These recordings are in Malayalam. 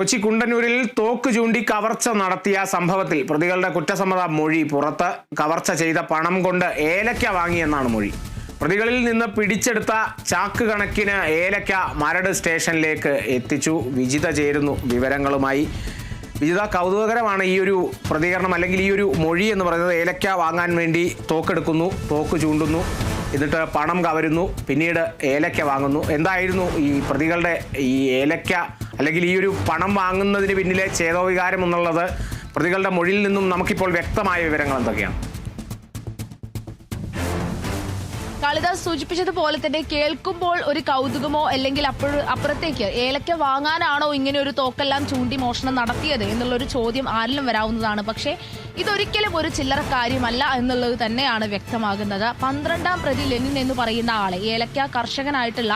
കൊച്ചി കുണ്ടന്നൂരിൽ തോക്ക് ചൂണ്ടി കവർച്ച നടത്തിയ സംഭവത്തിൽ പ്രതികളുടെ കുറ്റസമ്മത മൊഴി പുറത്ത് കവർച്ച ചെയ്ത പണം കൊണ്ട് ഏലക്ക വാങ്ങിയെന്നാണ് മൊഴി. പ്രതികളിൽ നിന്ന് പിടിച്ചെടുത്ത ചാക്ക് കണക്കിന് ഏലക്ക മരട് സ്റ്റേഷനിലേക്ക് എത്തിച്ചു. വിജിത ചേരുന്നു വിവരങ്ങളുമായി. വിജിത കൗതുകകരമാണ് ഈ ഒരു പ്രതികരണം അല്ലെങ്കിൽ ഈ ഒരു മൊഴി എന്ന് പറയുന്നത്. ഏലക്ക വാങ്ങാൻ വേണ്ടി തോക്കെടുക്കുന്നു തോക്ക് ചൂണ്ടുന്നു എന്നിട്ട് പണം കവരുന്നു പിന്നീട് ഏലക്ക വാങ്ങുന്നു. എന്തായിരുന്നു ഈ പ്രതികളുടെ ഈ ഏലക്ക അല്ലെങ്കിൽ ഈ ഒരു പണം വാങ്ങുന്നതിന് പിന്നിലെ ചേതോവികാരം എന്നുള്ളത് പ്രതികളുടെ മൊഴിയിൽ നിന്നും നമുക്കിപ്പോൾ വ്യക്തമായ വിവരങ്ങൾ എന്തൊക്കെയാണ്? കാളിദാസ് സൂചിപ്പിച്ചതുപോലെ തന്നെ കേൾക്കുമ്പോൾ ഒരു കൗതുകമോ അല്ലെങ്കിൽ അപ്പോൾ അപ്പുറത്തേക്ക് ഏലക്ക വാങ്ങാനാണോ ഇങ്ങനെ ഒരു തോക്കെല്ലാം ചൂണ്ടി മോഷണം നടത്തിയത് എന്നുള്ളൊരു ചോദ്യം ആരിലും വരാവുന്നതാണ്. പക്ഷേ ഇതൊരിക്കലും ഒരു ചില്ലറ കാര്യമല്ല എന്നുള്ളത് തന്നെയാണ് വ്യക്തമാകുന്നത്. പന്ത്രണ്ടാം പ്രതി ലെനിൻ എന്ന് പറയുന്ന ആളെ ഏലക്ക കർഷകനായിട്ടുള്ള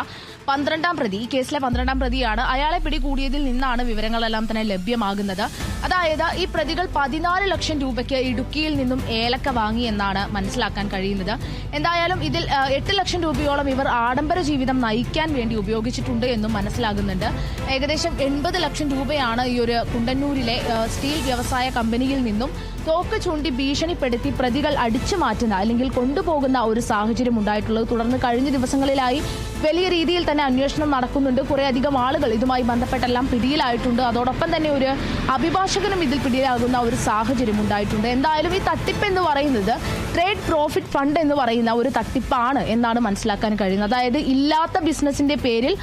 പന്ത്രണ്ടാം പ്രതി ഈ കേസിലെ പന്ത്രണ്ടാം പ്രതിയാണ്. അയാളെ പിടികൂടിയതിൽ നിന്നാണ് വിവരങ്ങളെല്ലാം തന്നെ ലഭ്യമാകുന്നത്. അതായത് ഈ പ്രതികൾ പതിനാല് ലക്ഷം രൂപയ്ക്ക് ഇടുക്കിയിൽ നിന്നും ഏലക്ക വാങ്ങി എന്നാണ് മനസ്സിലാക്കാൻ കഴിയുന്നത്. എന്തായാലും ഇതിൽ എട്ട് ലക്ഷം രൂപയോളം ഇവർ ആഡംബര ജീവിതം നയിക്കാൻ വേണ്ടി ഉപയോഗിച്ചിട്ടുണ്ട് എന്നും മനസ്സിലാകുന്നുണ്ട്. ഏകദേശം എൺപത് ലക്ഷം രൂപയാണ് ഈ ഒരു കുണ്ടന്നൂരിലെ സ്റ്റീൽ വ്യവസായ കമ്പനിയിൽ നിന്നും തോക്ക് ചൂണ്ടി ഭീഷണിപ്പെടുത്തി പ്രതികൾ അടിച്ചു മാറ്റുന്ന അല്ലെങ്കിൽ കൊണ്ടുപോകുന്ന ഒരു സാഹചര്യം ഉണ്ടായിട്ടുള്ളത്. തുടർന്ന് കഴിഞ്ഞ ദിവസങ്ങളിലായി വലിയ രീതിയിൽ തന്നെ അന്വേഷണം നടക്കുന്നുണ്ട്. കുറെ അധികം ആളുകൾ ഇതുമായി ബന്ധപ്പെട്ടെല്ലാം പിടിയിലായിട്ടുണ്ട്. അതോടൊപ്പം തന്നെ ഒരു അഭിഭാഷകനും ഇതിൽ പിടിയിലാകുന്ന ഒരു സാഹചര്യം ഉണ്ടായിട്ടുണ്ട് എന്തായാലും ഈ തട്ടിപ്പ് എന്ന് പറയുന്നത് ട്രേഡ് പ്രോഫിറ്റ് ഫണ്ട് എന്ന് പറയുന്ന ഒരു തട്ടിപ്പാണ് എന്നാണ് മനസ്സിലാക്കാൻ കഴിയുന്നത്. അതായത് ഇല്ലാത്ത ബിസിനസിന്റെ പേരിൽ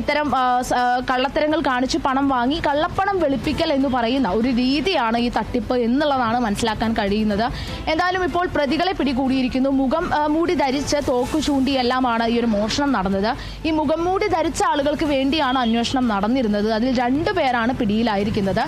ഇത്തരം കള്ളത്തരങ്ങൾ കാണിച്ച് പണം വാങ്ങി കള്ളപ്പണം വെളുപ്പിക്കൽ എന്ന് പറയുന്ന ഒരു രീതിയാണ് ഈ തട്ടിപ്പ് എന്നുള്ളതാണ് മനസ്സിലാക്കാൻ കഴിയുന്നത്. എന്തായാലും ഇപ്പോൾ പ്രതികളെ പിടികൂടിയിരിക്കുന്നു. മുഖം മൂടി ധരിച്ച് തോക്ക് ചൂണ്ടിയെല്ലാമാണ് ഈ ഒരു മോഷണം നടന്നത്. ഈ മുഖം മൂടി ധരിച്ച ആളുകൾക്ക് വേണ്ടിയാണ് അന്വേഷണം നടന്നിരുന്നത്. അതിൽ രണ്ടു പേരാണ് പിടിയിലായിരിക്കുന്നത്.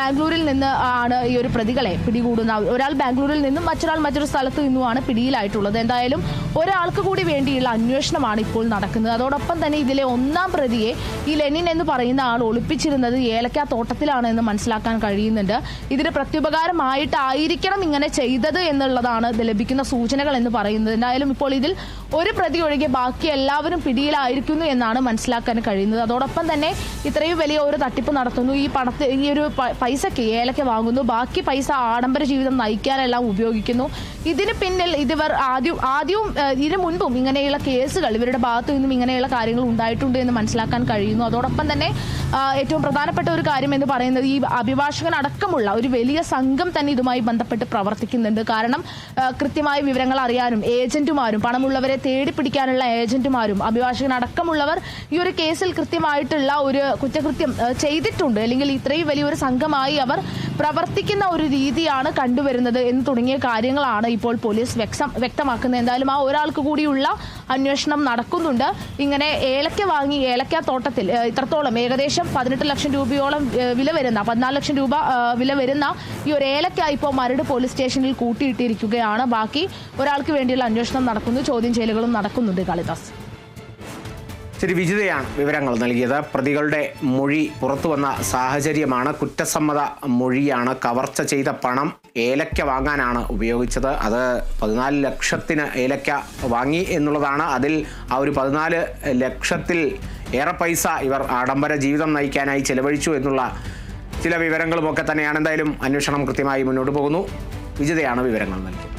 ബാംഗ്ലൂരിൽ നിന്ന് ആണ് ഈ ഒരു പ്രതികളെ പിടികൂടുന്ന ഒരാൾ ബാംഗ്ലൂരിൽ നിന്നും മറ്റൊരാൾ മറ്റൊരു സ്ഥലത്ത് നിന്നുമാണ് പിടിയിലായിട്ടുള്ളത്. എന്തായാലും ഒരാൾക്ക് കൂടി വേണ്ടിയുള്ള അന്വേഷണമാണ് ഇപ്പോൾ നടക്കുന്നത്. അതോടൊപ്പം തന്നെ ഇതിലെ ഒന്നാം പ്രതിയെ ഈ ലെനിൻ എന്ന് പറയുന്ന ആൾ ഒളിപ്പിച്ചിരുന്നത് ഏലക്ക തോട്ടത്തിലാണ് എന്ന് മനസ്സിലാക്കാൻ കഴിയുന്നുണ്ട്. ഇതിന് പ്രത്യുപകാരമായിട്ടായിരിക്കണം ഇങ്ങനെ ചെയ്തത് എന്നുള്ളതാണ് ലഭിക്കുന്ന സൂചനകൾ എന്ന് പറയുന്നത്. എന്തായാലും ഇപ്പോൾ ഇതിൽ ഒരു പ്രതി ഒഴികെ ബാക്കി എല്ലാവരും പിടിയിലായിരിക്കുന്നു എന്നാണ് മനസ്സിലാക്കാൻ കഴിയുന്നത്. അതോടൊപ്പം തന്നെ ഇത്രയും വലിയ ഒരു തട്ടിപ്പ് നടത്തുന്നു. ഈ പണത്തെ ഈ ഒരു പൈസക്ക് ഏലക്ക വാങ്ങുന്നു. ബാക്കി പൈസ ആഡംബര ജീവിതം നയിക്കാനെല്ലാം ഉപയോഗിക്കുന്നു. ഇതിന് പിന്നിൽ ഇതിവർ ആദ്യം ആദ്യവും ഇതിന് മുൻപും ഇങ്ങനെയുള്ള കേസുകൾ ഇവരുടെ ഭാഗത്തു നിന്നും ഇങ്ങനെയുള്ള കാര്യങ്ങൾ ഉണ്ടായിട്ടുണ്ട് എന്ന് മനസ്സിലാക്കാൻ കഴിയുന്നു. അതോടൊപ്പം തന്നെ ഏറ്റവും പ്രധാനപ്പെട്ട ഒരു കാര്യം എന്ന് പറയുന്നത് ഈ അഭിഭാഷകൻ അടക്കമുള്ള ഒരു വലിയ സംഘം തന്നെ ഇതുമായി ബന്ധപ്പെട്ട് പ്രവർത്തിക്കുന്നുണ്ട്. കാരണം കൃത്യമായ വിവരങ്ങൾ അറിയാനും ഏജന്റുമാരും പണമുള്ളവരെ തേടി പിടിക്കാനുള്ള ഏജന്റുമാരും അഭിഭാഷകൻ അടക്കമുള്ളവർ ഈ ഒരു കേസിൽ കൃത്യമായിട്ടുള്ള ഒരു കുറ്റകൃത്യം ചെയ്തിട്ടുണ്ട്. അല്ലെങ്കിൽ ഇത്രയും വലിയൊരു സംഘമായി അവർ പ്രവർത്തിക്കുന്ന ഒരു രീതിയാണ് കണ്ടുവരുന്നത് എന്ന് തുടങ്ങിയ കാര്യങ്ങളാണ് ഇപ്പോൾ പോലീസ് വ്യക്തം വ്യക്തമാക്കുന്നത് എന്തായാലും ആ ഒരാൾക്ക് കൂടിയുള്ള അന്വേഷണം നടക്കുന്നുണ്ട്. ഇങ്ങനെ ഏലക്ക വാങ്ങി ഏലക്ക തോട്ടത്തിൽ ഇത്രത്തോളം ഏകദേശം പതിനെട്ട് ലക്ഷം രൂപയോളം വില വരുന്ന പതിനാല് ലക്ഷം രൂപ വില വരുന്ന ഈ ഒരു ഏലക്ക ഇപ്പോൾ മരട് പോലീസ് സ്റ്റേഷനിൽ കൂട്ടിയിട്ടിരിക്കുകയാണ്. ബാക്കി ഒരാൾക്ക് വേണ്ടിയുള്ള അന്വേഷണം നടക്കുന്നു. ചോദ്യം ചെയ്യലുകളും നടക്കുന്നുണ്ട് കാളിദാസ്. ശരി വിജിതയാണ് വിവരങ്ങൾ നൽകിയത്. പ്രതികളുടെ മൊഴി പുറത്തു വന്ന സാഹചര്യമാണ് കുറ്റസമ്മത മൊഴിയാണ് കവർച്ച ചെയ്ത പണം ഏലക്ക വാങ്ങാനാണ് ഉപയോഗിച്ചത്. അത് പതിനാല് ലക്ഷത്തിന് ഏലക്ക വാങ്ങി എന്നുള്ളതാണ്. അതിൽ ആ ഒരു പതിനാല് ലക്ഷത്തിൽ ഏറെ പൈസ ഇവർ ആഡംബര ജീവിതം നയിക്കാനായി ചെലവഴിച്ചു എന്നുള്ള ചില വിവരങ്ങളുമൊക്കെ തന്നെയാണ്. എന്തായാലും അന്വേഷണം കൃത്യമായി മുന്നോട്ട് പോകുന്നു. വിജിതയാണ് വിവരങ്ങൾ നൽകിയത്.